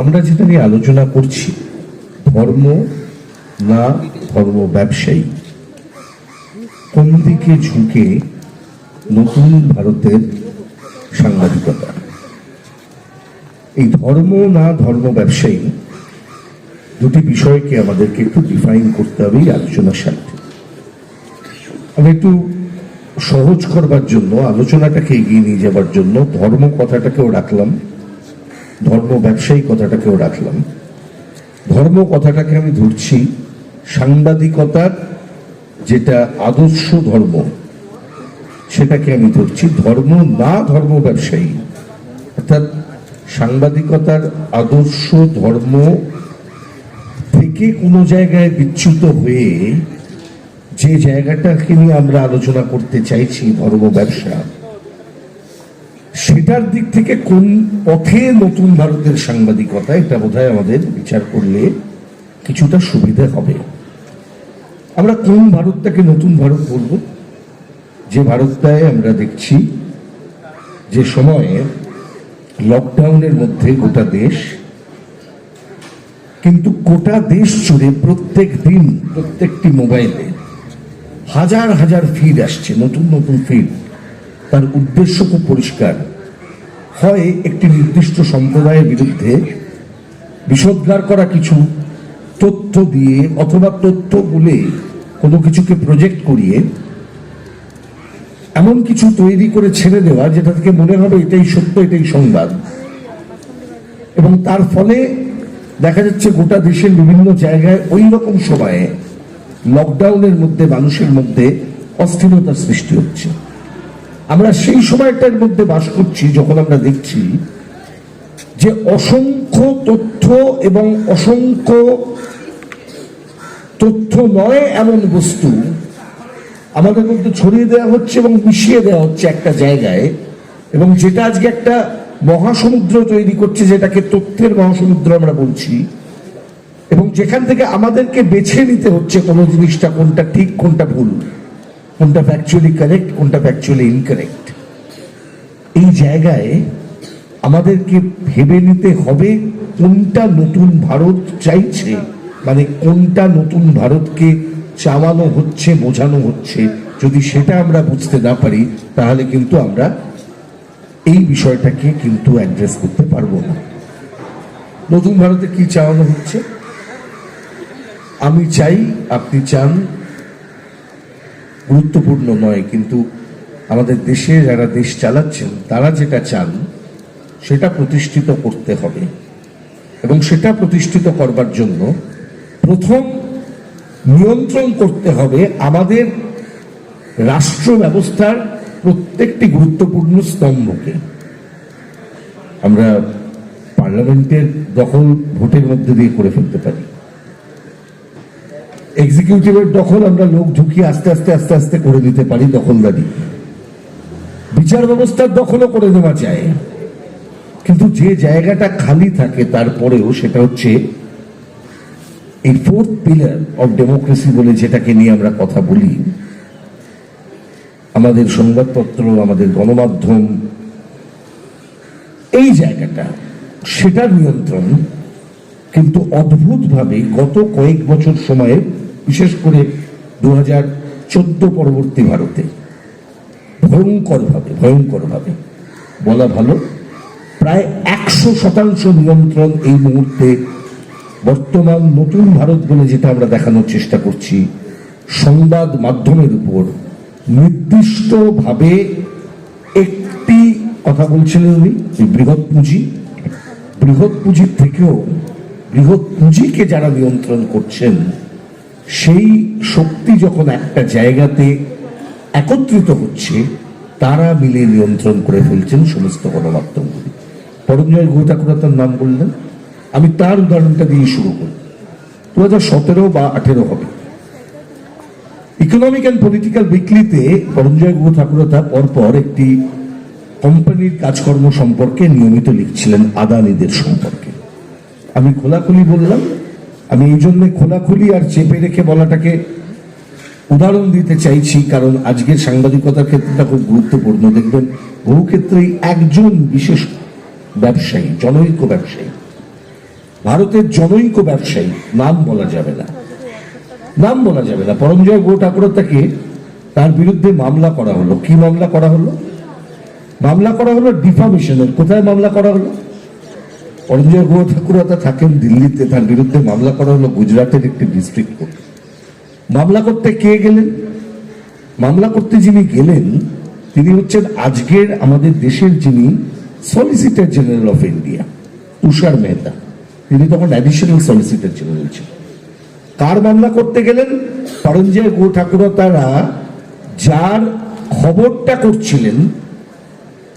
আমরা যেটা নিয়ে আলোচনা করছি, ধর্ম না ধর্ম ব্যবসায়ী, কোন দিকে ঝুঁকে নতুন ভারতের সাংবাদিকতা? এই ধর্ম না ধর্ম ব্যবসায়ী দুটি বিষয়কে আমাদেরকে একটু ডিফাইন করতে হবে আলোচনার স্বার্থে আমি একটু সহজ করবার জন্য, আলোচনাটাকে এগিয়ে নিয়ে যাবার জন্য, ধর্ম কথাটাকেও রাখলাম। ধর্ম ব্যবসায়ী কথাটাকেও রাখলাম। ধর্ম কথাটাকে আমি ধরছি সাংবাদিকতার যেটা আদর্শ ধর্ম, সেটাকে আমি ধরছি ধর্ম না ধর্ম ব্যবসায়ী। অর্থাৎ সাংবাদিকতার আদর্শ ধর্ম থেকে কোনো জায়গায় বিচ্যুত হয়ে যে জায়গাটাকে নিয়ে আমরা আলোচনা করতে চাইছি ধর্ম ব্যবসা সেটার দিক থেকে কোন পথে নতুন ভারতের সাংবাদিকতা, এটা বোধহয় আমাদের বিচার করলে কিছুটা সুবিধে হবে। আমরা কোন ভারতটাকে নতুন ভারত বলব? যে ভারতটায় আমরা দেখছি যে সময়ে লকডাউনের মধ্যে গোটা দেশ, কিন্তু গোটা দেশ জুড়ে প্রত্যেক দিন প্রত্যেকটি মোবাইলে হাজার হাজার ফিড আসছে, নতুন নতুন ফিড তার উদ্দেশ্য খুব পরিষ্কার। হয় একটি নির্দিষ্ট সম্প্রদায়ের বিরুদ্ধে বিষোদ্গার করা কিছু তথ্য দিয়ে অথবা তথ্য বলে কোনো কিছুকে প্রজেক্ট করিয়ে এমন কিছু তৈরি করে ছেড়ে দেওয়া যেটা থেকে মনে হবে এটাই সত্য, এটাই সংবাদ। এবং তার ফলে দেখা যাচ্ছে গোটা দেশের বিভিন্ন জায়গায় ওই রকম সময়ে লকডাউনের মধ্যে, মানুষের মধ্যে অস্থিরতার সৃষ্টি হচ্ছে। আমরা সেই সময়টার মধ্যে বাস করছি যখন আমরা দেখছি যে অসংখ্য তথ্য এবং অসংখ্য তথ্য নয় এমন বস্তু আমাদের মধ্যে ছড়িয়ে দেওয়া হচ্ছে এবং মিশিয়ে দেওয়া হচ্ছে একটা জায়গায় এবং যেটা আজকে একটা মহাসমুদ্র তৈরি করছে, যেটাকে তথ্যের মহাসমুদ্র আমরা বলছি। এবং যেখান থেকে আমাদেরকে বেছে নিতে হচ্ছে কোনো জিনিসটা, কোনটা ঠিক, কোনটা ভুল। কোনটা ফ্যাকচুয়ালি কারেক্ট কোনটা ফ্যাকচুয়ালি ইনকারেক্ট এই জায়গায় আমাদেরকে ভেবে নিতে হবে কোনটা নতুন ভারত চাইছে মানে কোনটা নতুন ভারতকে চাওয়ানো হচ্ছে, বোঝানো হচ্ছে। যদি সেটা আমরা বুঝতে না পারি, তাহলে কিন্তু আমরা এই বিষয়টাকে কিন্তু অ্যাড্রেস করতে পারব না। নতুন ভারতে কি চাওয়ানো হচ্ছে? আমি চাই আপনি চান গুরুত্বপূর্ণ নয়, কিন্তু আমাদের দেশে যারা দেশ চালাচ্ছেন, তারা যেটা চান, সেটা প্রতিষ্ঠিত করতে হবে। এবং সেটা প্রতিষ্ঠিত করবার জন্য প্রথম নিয়ন্ত্রণ করতে হবে আমাদের রাষ্ট্র ব্যবস্থার প্রত্যেকটি গুরুত্বপূর্ণ স্তম্ভকে। আমরা পার্লামেন্টের দখল ভোটের মধ্যে দিয়ে করে ফেলতে পারি। এক্সিকিউটিভের দখল আমরা লোক ঢুকিয়ে আস্তে আস্তে আস্তে আস্তে করে দিতে পারি দখলদারি। বিচার ব্যবস্থার দখলও করে দেওয়া যায়। কিন্তু যে জায়গাটা খালি থাকে তারপরেও সেটা হচ্ছে এই ফোর্থ পিলার অফ ডেমোক্রেসি বলে যেটাকে নিয়ে আমরা কথা বলি। আমাদের সংবাদপত্র, আমাদের গণমাধ্যম, এই জায়গাটা, সেটার নিয়ন্ত্রণ কিন্তু অদ্ভুতভাবে গত কয়েক বছর সময়ে বিশেষ করে দু হাজার চোদ্দ পরবর্তী ভারতে। ভয়ঙ্করভাবে ভয়ঙ্করভাবে। বলা ভালো, প্রায় একশো শতাংশ নিয়ন্ত্রণ এই মুহূর্তে বর্তমান নতুন ভারত বলে যেটা আমরা দেখানোর চেষ্টা করছি, সংবাদ মাধ্যমের উপর নির্দিষ্টভাবে একটি কথা বলছিলেন উনি বৃহৎ পুঁজি। বৃহৎ পুঁজির থেকেও, বৃহৎ পুঁজিকে যারা নিয়ন্ত্রণ করছেন সেই শক্তি যখন একটা জায়গাতে একত্রিত হচ্ছে, তারা মিলে নিয়ন্ত্রণ করে ফেলছেন সমস্ত গণমাধ্যমগুলি। পরঞ্জয় গুহ ঠাকুর তার নাম বললেন। আমি তার উদাহরণটা দিয়ে শুরু করি। দু হাজার সতেরো বা আঠেরো হবে। ইকোনমিক অ্যান্ড পলিটিক্যাল উইকলিতে পরঞ্জয় গুহ ঠাকুরতা পরপর একটি কোম্পানির কাজকর্ম সম্পর্কে নিয়মিত লিখছিলেন আদানিদের সম্পর্কে। আমি খোলাখুলি বললাম আমি এই জন্য খোলাখুলি আর চেপে রেখে বলাটাকে উদাহরণ দিতে চাইছি, কারণ আজকের সাংবাদিকতার ক্ষেত্রটা খুব গুরুত্বপূর্ণ। দেখবেন, বহু ক্ষেত্রেই একজন বিশেষ ব্যবসায়ী, জনৈক ব্যবসায়ী, ভারতের জনৈক ব্যবসায়ী, নাম বলা যাবে না। নাম বলা যাবে না। পরমজয় গো ঠাকুরতাকে তার বিরুদ্ধে মামলা করা হলো। কি মামলা করা হলো? মামলা করা হলো ডিফামেশনের কোথায় মামলা করা হলো? পরমজয় গো ঠাকুরতা থাকেন দিল্লিতে। তার বিরুদ্ধে মামলা করা হলো গুজরাটের একটি ডিস্ট্রিক্ট কোর্ট মামলা করতে কে গেলেন? মামলা করতে যিনি গেলেন, তিনি হচ্ছেন আজকের আমাদের দেশের যিনি solicitor general of India Tushar Mehta. তিনি তখন অ্যাডিশনাল সলিসিটর জেনারেল ছিলেন। কার মামলা করতে গেলেন? পরঞ্জয় গো ঠাকুরতারা যার খবরটা করছিলেন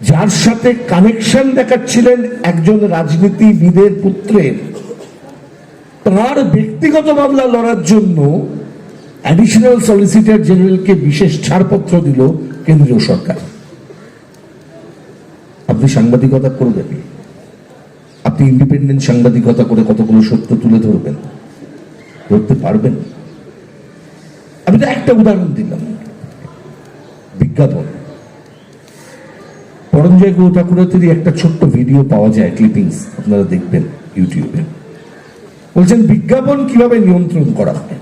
যার সাথে কানেকশন দেখাচ্ছিলেন একজন রাজনীতিবিদের পুত্রের তার ব্যক্তিগত মামলা লড়ার জন্য অ্যাডিশনাল সলিসিটর জেনারেলকে বিশেষ ছাড়পত্র দিল কেন্দ্রীয় সরকার। আপনি সাংবাদিকতা করবেন। আপনি ইন্ডিপেন্ডেন্ট সাংবাদিকতা করে কতগুলো সত্য তুলে ধরবেন? ধরতে পারবেন? আমি তো একটা উদাহরণ দিলাম। বিজ্ঞাপন। পরঞ্জয় গৌ ঠাকুরের একটা ছোট্ট ভিডিও পাওয়া যায় ক্লিপিংস আপনারা দেখবেন ইউটিউবে। বলছেন, বিজ্ঞাপন কীভাবে নিয়ন্ত্রণ করা হয়?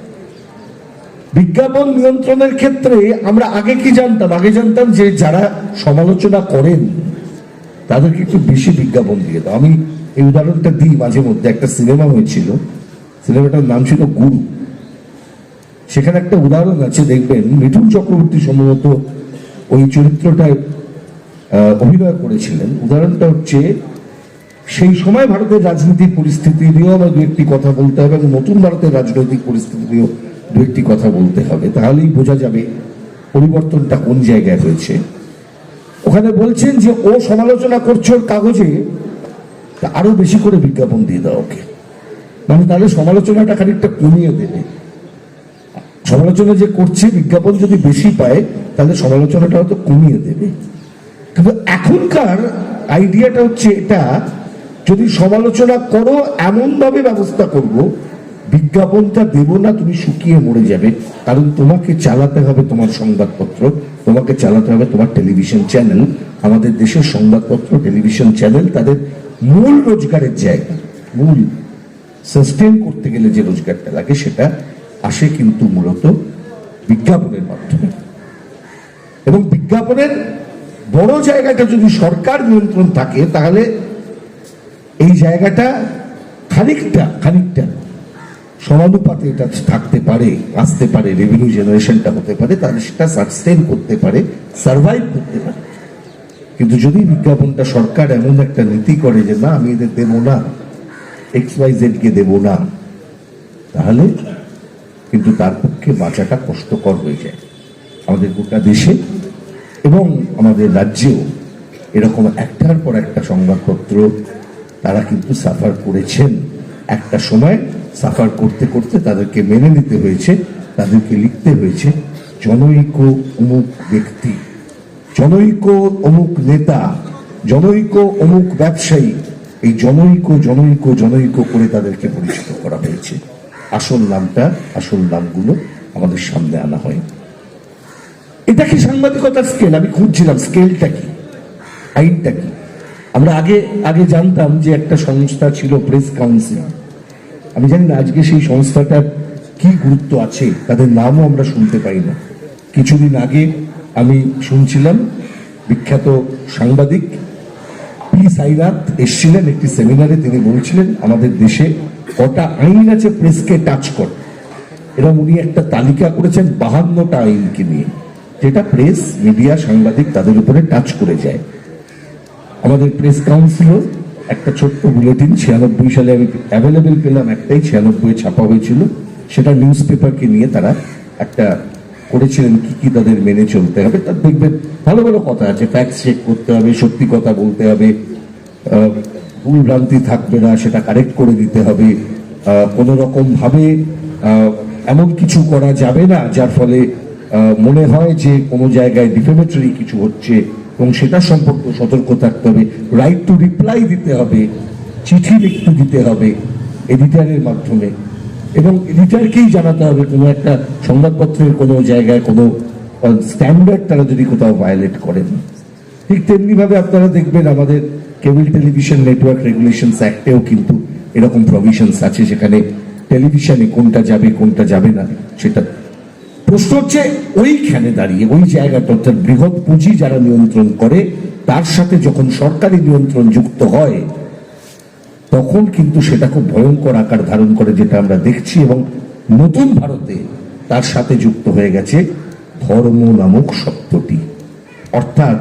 বিজ্ঞাপন নিয়ন্ত্রণের ক্ষেত্রে আমরা আগে কি জানতাম? আগে জানতাম যে যারা সমালোচনা করেন, তাদেরকে একটু বেশি বিজ্ঞাপন দিয়ে দাও। আমি এই উদাহরণটা দিই মাঝে মধ্যে। একটা সিনেমা হয়েছিল। সিনেমাটার নাম ছিল গুরু। সেখানে একটা উদাহরণ আছে, দেখবেন, মিঠুন চক্রবর্তী সম্ভবত ওই চরিত্রটায় অভিনয় করেছিলেন। উদাহরণটা হচ্ছে, সেই সময় ভারতের রাজনৈতিক পরিস্থিতি নিয়েও আমার দু একটি কথা বলতে হবে, এবং নতুন ভারতের রাজনৈতিক পরিস্থিতি নিয়েও দু একটি কথা বলতে হবে। তাহলেই বোঝা যাবে পরিবর্তনটা কোন জায়গায় হয়েছে। ওখানে বলছেন যে, ও সমালোচনা করছে ওর কাগজে আরও বেশি করে বিজ্ঞাপন দিয়ে দাও ওকে। মানে তাহলে সমালোচনাটা খানিকটা কমিয়ে দেবে। সমালোচনা যে করছে, বিজ্ঞাপন যদি বেশি পায়, তাহলে সমালোচনাটা হয়তো কমিয়ে দেবে। কিন্তু এখনকার আইডিয়াটা হচ্ছে এটা, যদি সমালোচনা করো এমন ভাবে ব্যবস্থা করব, বিজ্ঞাপনটা দেব না, তুমি শুকিয়ে মরে যাবে। কারণ তোমাকে চালাতে হবে তোমার সংবাদপত্র, তোমাকে চালাতে হবে তোমার টেলিভিশন চ্যানেল। আমাদের দেশের সংবাদপত্র, টেলিভিশন চ্যানেল তাদের মূল রোজগারের জায়গা, মূল সাস্টেন করতে গেলে যে রোজগারটা লাগে সেটা আসে কিন্তু মূলত বিজ্ঞাপনের মাধ্যমে। এবং বিজ্ঞাপনের বড় জায়গাটা যদি সরকার নিয়ন্ত্রণ থাকে, তাহলে এই জায়গাটা খানিকটা খানিকটা সমানুপাতে এটা থাকতে পারে, আসতে পারে রেভিনিউ জেনারেশনটা হতে পারে, তাহলে সেটা সাস্টেন করতে পারে সার্ভাইভ করতে পারে। কিন্তু যদি বিজ্ঞাপনটা সরকার এমন একটা নীতি করে যে, না, আমি এদের দেবো না এক্স ওয়াই জেড কে দেবো না, তাহলে কিন্তু তার পক্ষে বাঁচাটা কষ্টকর হয়ে যায়। আমাদের গোটা দেশে এবং আমাদের রাজ্যেও এরকম একটার পর একটা সংবাদপত্র তারা কিন্তু সাফার করেছেন। একটা সময় সাফার করতে করতে তাদেরকে মেনে নিতে হয়েছে, তাদেরকে লিখতে হয়েছে, জনৈক অমুক ব্যক্তি, জনৈক অমুক নেতা, জনৈক অমুক ব্যবসায়ী, এই জনৈক জনৈক জনৈক করে তাদেরকে পরিচিত করা হয়েছে। আসল নামটা, আসল নামগুলো আমাদের সামনে আনা হয় এটা কি সাংবাদিকতার স্কেল আমি খুঁজছিলাম স্কেলটা কি? আইনটা কি? আমরা আগে আগে জানতাম যে একটা সংস্থা ছিল প্রেস কাউন্সিল আমি জানি না আজকে সেই সংস্থাটার কি গুরুত্ব আছে, তাদের নামও আমরা শুনতে পাই না। কিছুদিন আগে আমি শুনছিলাম, বিখ্যাত সাংবাদিক পি সাইনাথ এসছিলেন একটি সেমিনারে তিনি বলছিলেন, আমাদের দেশে কটা আইন আছে প্রেসকে টাচ কর। এরকম উনি একটা তালিকা করেছেন বাহান্নটা আইনকে নিয়ে। যেটা প্রেস মিডিয়া সাংবাদিক তাদের উপরে টাচ করে যায়। আমাদের প্রেস কাউন্সিলও একটা ছোট্ট বুলেটিন ছিয়ানব্বই সালে আমি অ্যাভেলেবেল পেলাম একটাই ছিয়ানব্বই ছাপা হয়েছিল। সেটা নিউজ পেপারকে নিয়ে তারা একটা করেছিলেন কি কি তাদের মেনে চলতে হবে। তার দেখবেন, ভালো ভালো কথা আছে ফ্যাক্ট চেক করতে হবে, সত্যি কথা বলতে হবে ভুল ভ্রান্তি থাকবে না, সেটা কারেক্ট করে দিতে হবে। কোনো রকম ভাবে এমন কিছু করা যাবে না, যার ফলে মনে হয় যে কোনো জায়গায় ডিফেমেটরি কিছু হচ্ছে এবং সেটা সম্পর্কে সতর্ক থাকতে হবে। রাইট টু রিপ্লাই দিতে হবে, চিঠি লিখতে দিতে হবে এডিটারের মাধ্যমে। এবং এডিটারকেই জানাতে হবে কোনো একটা সংবাদপত্রের কোনো জায়গায় কোনো স্ট্যান্ডার্ড তারা যদি কোথাও ভায়োলেট করেন। ঠিক তেমনিভাবে আপনারা দেখবেন আমাদের কেবল টেলিভিশন নেটওয়ার্ক রেগুলেশন অ্যাক্টেও কিন্তু এরকম প্রভিশনস আছে সেখানে টেলিভিশনে কোনটা যাবে কোনটা যাবে না, সেটা প্রশ্ন হচ্ছে, ওইখানে দাঁড়িয়ে, ওই জায়গাটা অর্থাৎ বৃহৎ পুঁজি যারা নিয়ন্ত্রণ করে, তার সাথে যখন সরকারি নিয়ন্ত্রণ যুক্ত হয়, তখন কিন্তু সেটা খুব ভয়ঙ্কর আকার ধারণ করে, যেটা আমরা দেখছি এবং নতুন ভারতে তার সাথে যুক্ত হয়ে গেছে ধর্ম নামক শব্দটি। অর্থাৎ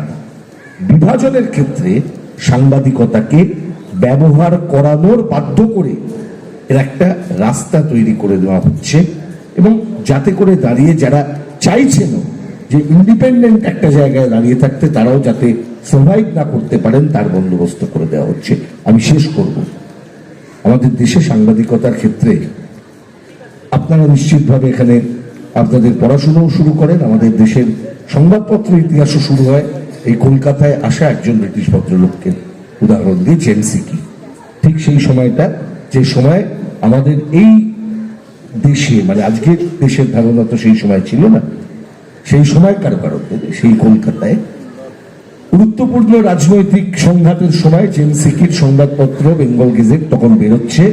বিভাজনের ক্ষেত্রে সাংবাদিকতাকে ব্যবহার করানোর বাধ্য করে এর একটা রাস্তা তৈরি করে দেওয়া হচ্ছে এবং যাতে করে দাঁড়িয়ে যারা চাইছেন যে ইন্ডিপেন্ডেন্ট একটা জায়গায় দাঁড়িয়ে থাকতে তারাও যাতে সার্ভাইভ না করতে পারেন, তার বন্দোবস্ত করে দেওয়া হচ্ছে। আমি শেষ করব। আমাদের দেশে সাংবাদিকতার ক্ষেত্রে আপনারা নিশ্চিতভাবে এখানে আপনাদের পড়াশোনাও শুরু করেন, আমাদের দেশের সংবাদপত্র ইতিহাসও শুরু হয়। এই কলকাতায় আসা একজন ব্রিটিশ ভদ্রলোককে উদাহরণ দিয়ে জেমসিকি ঠিক সেই সময়টা, যে সময় আমাদের এই দেশে মানে আজকের দেশের ধারণা তো সেই সময় ছিল না। সেই সময়কার ভারতে সেই কলকাতায় গুরুত্বপূর্ণ রাজনৈতিক সংঘাতের সময় জেমসিকির সংবাদপত্র, বেঙ্গল গেজেট তখন বেরোচ্ছে।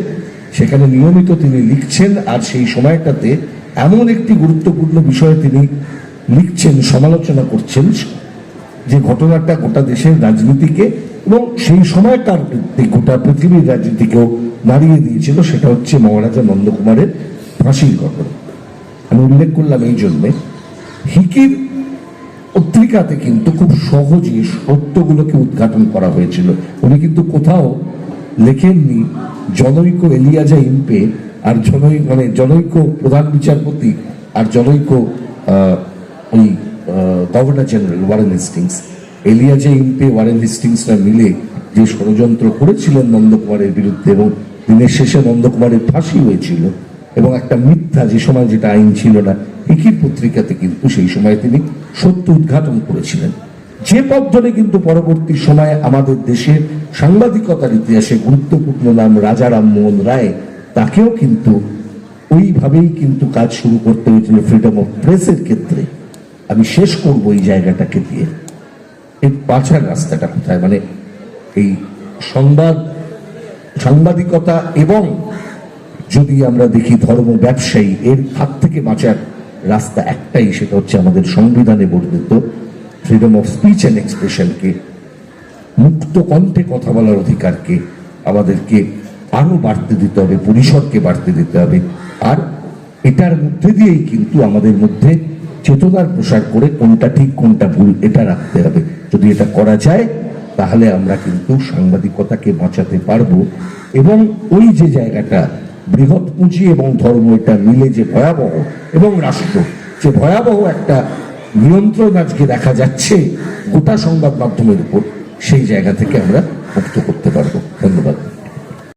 সেখানে নিয়মিত তিনি লিখছেন, আর সেই সময়টাতে এমন একটি গুরুত্বপূর্ণ বিষয়ে তিনি লিখছেন, সমালোচনা করছেন, যে ঘটনাটা গোটা দেশের রাজনীতিকে এবং সেই সময়কার এই গোটা পৃথিবীর রাজনীতিকেও নাড়িয়ে দিয়েছিল। সেটা হচ্ছে মহারাজা নন্দকুমারের ফাঁসির ঘটনা আমি উল্লেখ করলাম এই জন্যে, হিকির পত্রিকাতে কিন্তু খুব সহজে সত্যগুলোকে উদ্ঘাটন করা হয়েছিল। উনি কিন্তু কোথাও লেখেননি, জনৈক এলিয়াজা ইম্পে আর জনৈক মানে জনৈক প্রধান বিচারপতি আর জনৈক ওই governor general Warren Hastings. Elijah Impey, Warren হেস্টিংসরা মিলে যে ষড়যন্ত্র করেছিলেন নন্দকুমারের বিরুদ্ধে এবং দিনের শেষে নন্দকুমারের ফাঁসি হয়েছিল এবং একটা মিথ্যা যে সময় যেটা আইন ছিল না, একই পত্রিকাতে কিন্তু সেই সময় তিনি সত্য উদ্ঘাটন করেছিলেন। যে পথ ধরে কিন্তু পরবর্তী সময়ে আমাদের দেশের সাংবাদিকতার ইতিহাসে গুরুত্বপূর্ণ নাম রাজা রামমোহন রায়, তাকেও কিন্তু ওইভাবেই কিন্তু কাজ শুরু করতে হয়েছিল ফ্রিডম অফ প্রেসের ক্ষেত্রে। আমি শেষ করব এই জায়গাটাকে দিয়ে। এই পাছার রাস্তাটা কোথায়? মানে এই সংবাদ, সাংবাদিকতা এবং যদি আমরা দেখি ধর্ম ব্যবসায়ী, এর হাত থেকে বাঁচার রাস্তা একটাই, সেটা হচ্ছে আমাদের সংবিধানে বর্ণিত ফ্রিডম অফ স্পিচ অ্যান্ড এক্সপ্রেশনকে মুক্ত কণ্ঠে কথা বলার অধিকারকে আমাদেরকে আরও বাড়তে দিতে হবে, পরিসরকে বাড়তে দিতে হবে। আর এটার মধ্যে দিয়েই কিন্তু আমাদের মধ্যে চেতনার প্রসার করে কোনটা ঠিক, কোনটা ভুল, এটা রাখতে হবে। যদি এটা করা যায়, তাহলে আমরা কিন্তু সাংবাদিকতাকে বাঁচাতে পারব। এবং ওই যে জায়গাটা বৃহৎ পুঁজি এবং ধর্ম এটা মিলে যে ভয়াবহ এবং রাষ্ট্র। যে ভয়াবহ একটা নিয়ন্ত্রণ আজকে দেখা যাচ্ছে গোটা সংবাদ মাধ্যমের উপর, সেই জায়গা থেকে আমরা মুক্ত করতে পারব। ধন্যবাদ।